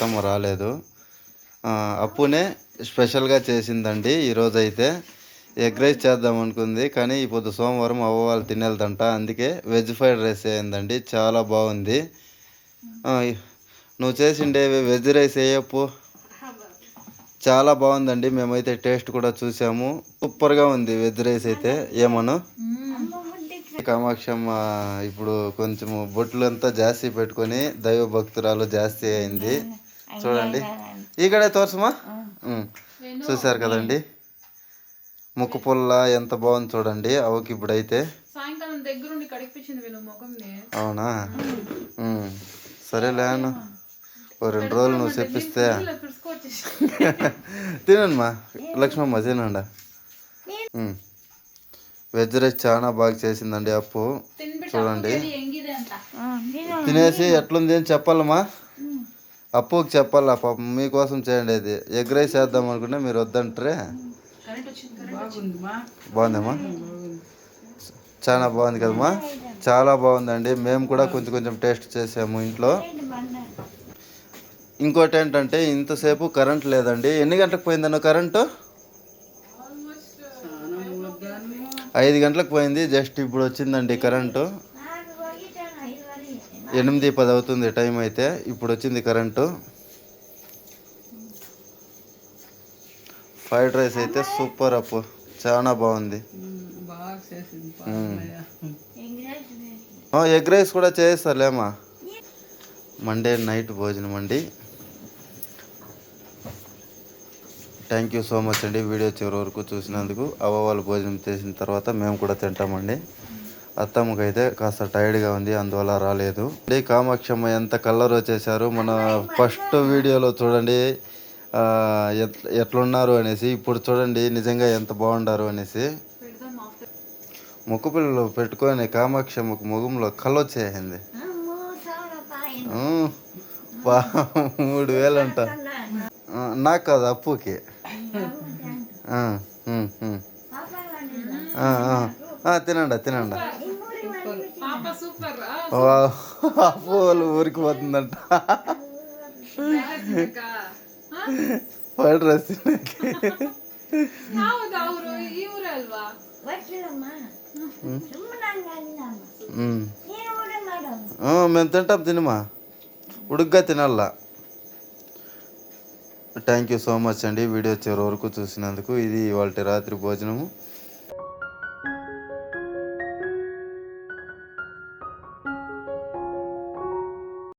అత్తమ్మ రాలేదు. అప్పునే స్పెషల్గా చేసిందండి. ఈరోజు అయితే ఎగ్ రైస్ చేద్దాం అనుకుంది కానీ ఇప్పుడు సోమవారం అవ్వ వాళ్ళు తినేదంట అందుకే వెజ్ ఫ్రైడ్ రైస్ అయిందండి చాలా బాగుంది. నువ్వు చేసిండే వెజ్ రైస్ వేయప్పు చాలా బాగుందండి. మేమైతే టేస్ట్ కూడా చూసాము. సూపర్గా ఉంది వెజ్ రైస్ అయితే. ఏమను? కామాక్షమ్మ ఇప్పుడు కొంచెము బొట్లు అంతా జాస్తి పెట్టుకొని దైవ భక్తురాలు జాస్తి అయింది. చూడండి. ఇక్కడే తోర్సమా. చూశారు కదండి. ముక్కు పుల్ల ఎంత బాగుంది చూడండి అవకి ఇప్పుడైతే. అవునా. సరేలే ఓ రెండు రోజులు నువ్వు చెప్పిస్తే. తినమ్మా లక్ష్మమ్మ తినండి. వెజ్ రైస్ చాలా బాగా చేసిందండి అప్పు. చూడండి. తినేసి ఎట్లుంది అని చెప్పాలమ్మా. అప్పుకి చెప్పాలా పాపం మీకోసం చేయండి అది. ఎగ్ రైస్ చేద్దాం అనుకుంటే మీరు వద్దంటారే? బాగుందమ్మా. చాలా బాగుంది కదమ్మా. చాలా బాగుందండి. మేము కూడా కొంచెం కొంచెం టేస్ట్ చేసాము ఇంట్లో. ఇంకోటి ఏంటంటే ఇంతసేపు కరెంట్ లేదండి. ఎన్ని గంటలకు పోయిందన్న కరెంటు? ఐదు గంటలకు పోయింది. జస్ట్ ఇప్పుడు వచ్చిందండి కరెంటు. ఎనిమిది పది అవుతుంది టైం అయితే. ఇప్పుడు వచ్చింది కరెంటు. ఫ్రైడ్ రైస్ అయితే సూపర్ అప్పు. చాలా బాగుంది. ఎగ్ రైస్ కూడా చేస్తారులేమా మండే నైట్ భోజనం అండి. థ్యాంక్ యూ సో మచ్ అండి వీడియో చివరి వరకు చూసినందుకు. అవ్వ వాళ్ళు భోజనం చేసిన తర్వాత మేము కూడా తింటామండి. అత్తమ్మకైతే కాస్త టైర్డ్గా ఉంది అందువల్ల రాలేదు. కామాక్షమ్మ ఎంత కలర్ వచ్చేసారు మన ఫస్ట్ వీడియోలో చూడండి ఎట్లున్నారు అనేసి ఇప్పుడు చూడండి నిజంగా ఎంత బాగుండారు అనేసి. ముక్కుపిల్లలు పెట్టుకొని కామాక్షమ్మకు ముఖంలో కళ్ళొచ్చేసింది బా మూడు వేలు అంట నాకు కాదు అప్పుకి. ఆ, ఉమ్, తినండి తినండి. అపోలు ఊరికి పోతుందంట. పడు రస్ మేము తింటాం తినమా? ఉడుగ్గా తినాలా? థ్యాంక్ యూ సో మచ్ అండి. వీడియో వచ్చే వరకు చూసినందుకు ఇది వాళ్ళ రాత్రి భోజనము.